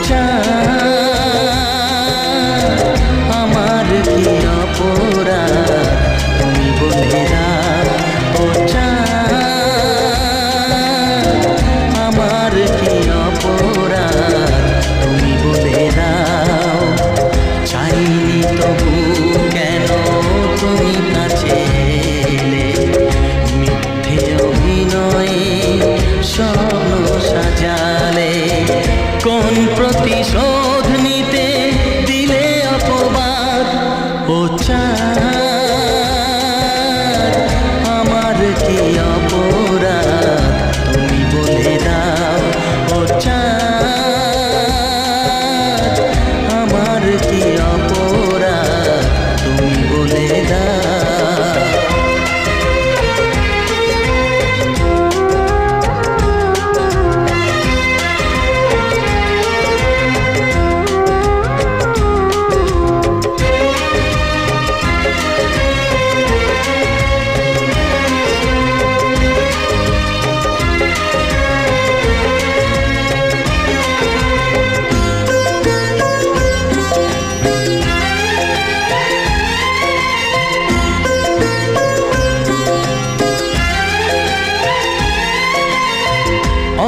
Tr কোন প্রতিশোধ?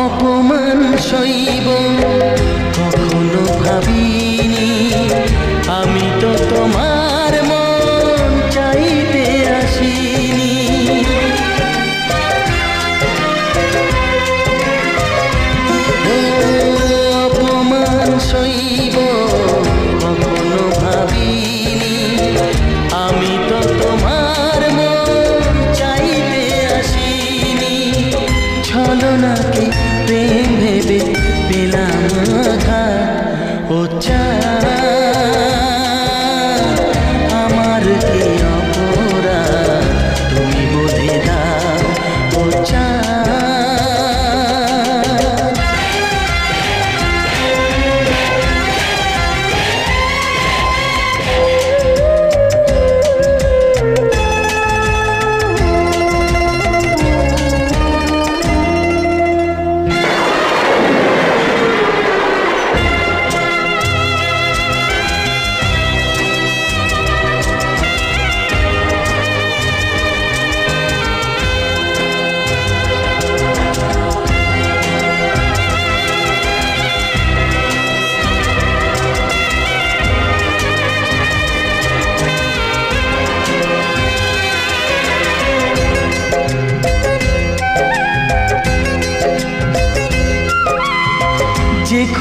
অপমান সইব, কখনো ভাবিনি। আমি তো তোমার মন চাইতে আসিনি। অপমান সইব, কখনো ভাবিনি। আমি তো তোমার মন চাইতে আসিনি। ছলনাকে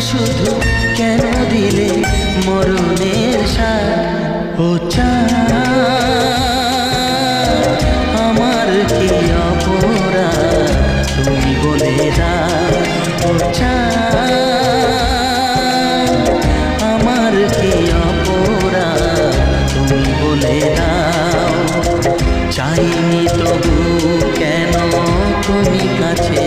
শুধু কেন দিলে মরণের সার ও চাঁদ, আমার কি অপরাধ? তুমি বলে দাও ও চাঁদ, আমার কি অপরাধ? তুমি বলে দাও। চাইনি তবু কেন তুমি কাছে?